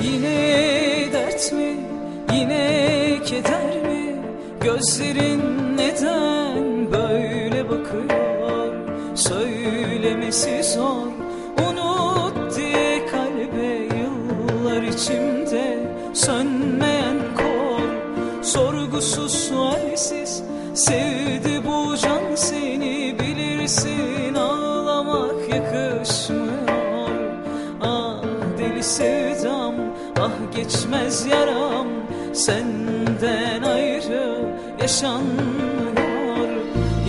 Yine dert mi, yine keder mi? Gözlerin neden böyle bakıyor? Söylemesi zor, unut diye kalbe yıllar içimde sönmeyen kor. Sorgusuz sualsiz sevdi bu can seni bilirsin ağlamak yakışmaz sevdam Ah geçmez yaram. Senden ayrı yaşanmıyor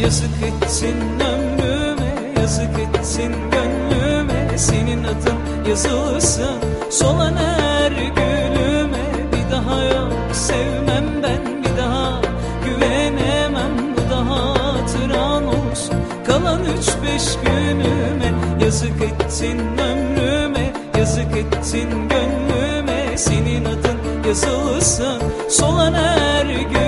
Yazık ettin ömrüme Yazık ettin gönlüme. Senin adın yazılsın Solan her gülüme. Bir daha yok sevmem ben Bir daha güvenemem. Bu da hatıran olsun Kalan üç beş günüme. Yazık ettin ömrüme Yazık ettin gönlüme. Senin adın yazılsın Solan her gün